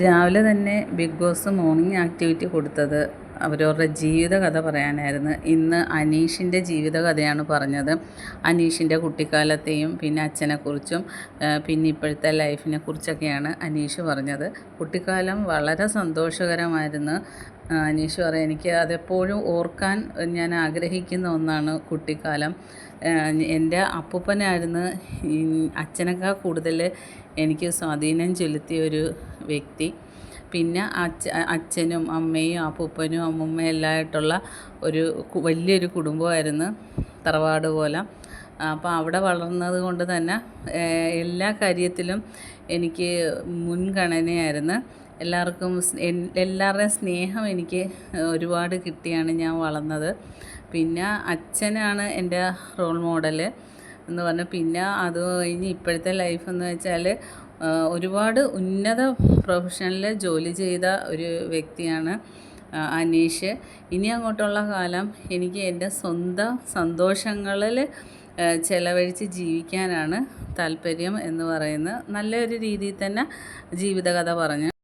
രാവിലെ തന്നെ big boss morning activity കൊടുത്തത് അവരവരുടെ ജീവിതകഥ പറയാനായിരുന്നു. ഇന്ന് അനീഷിന്റെ ജീവിതകഥയാണ് പറഞ്ഞത്. അനീഷിന്റെ കുട്ടിക്കാലത്തെയും പിന്നെ അച്ഛനെക്കുറിച്ചും പിന്നെ ഇപ്പോഴത്തെ ലൈഫിനെ കുറിച്ചൊക്കെയാണ് അനീഷ് പറഞ്ഞത്. കുട്ടിക്കാലം വളരെ സന്തോഷകരമായിരുന്നു. അനീഷ് പറയാം എനിക്ക് അതെപ്പോഴും ഓർക്കാൻ ഞാൻ ആഗ്രഹിക്കുന്ന ഒന്നാണ് കുട്ടിക്കാലം. എന്റെ അപ്പൂപ്പനായിരുന്നു അച്ഛനേക്കാൾ കൂടുതൽ എനിക്ക് സ്വാധീനം ചെലുത്തിയ ഒരു വ്യക്തി. പിന്നെ അച്ഛ അച്ഛനും അമ്മയും അപ്പൂപ്പനും അമ്മൂമ്മയും എല്ലാമായിട്ടുള്ള ഒരു വലിയൊരു കുടുംബമായിരുന്നു തറവാട് പോലെ അപ്പോൾ അവിടെ വളർന്നത് കൊണ്ട് തന്നെ എല്ലാ കാര്യത്തിലും എനിക്ക് മുൻഗണനയായിരുന്നു. എല്ലാവർക്കും എല്ലാവരുടെയും സ്നേഹം എനിക്ക് ഒരുപാട് കിട്ടിയാണ് ഞാൻ വളർന്നത്. പിന്നെ അച്ഛനാണ് എന്റെ റോൾ മോഡൽ എന്ന് പറഞ്ഞാൽ പിന്നെ അത് കഴിഞ്ഞ് ഇപ്പോഴത്തെ ലൈഫ് എന്ന് വെച്ചാൽ ഒരുപാട് ഉന്നത പ്രൊഫഷനിൽ ജോലി ചെയ്ത ഒരു വ്യക്തിയാണ് അനീഷ്. ഇനി അങ്ങോട്ടുള്ള കാലം എനിക്ക് എന്റെ സ്വന്തം സന്തോഷങ്ങളിൽ ചിലവഴിച്ച് ജീവിക്കാനാണ് താല്പര്യം എന്ന് പറയുന്നത് നല്ലൊരു രീതിയിൽ തന്നെ ജീവിതകഥ പറഞ്ഞു.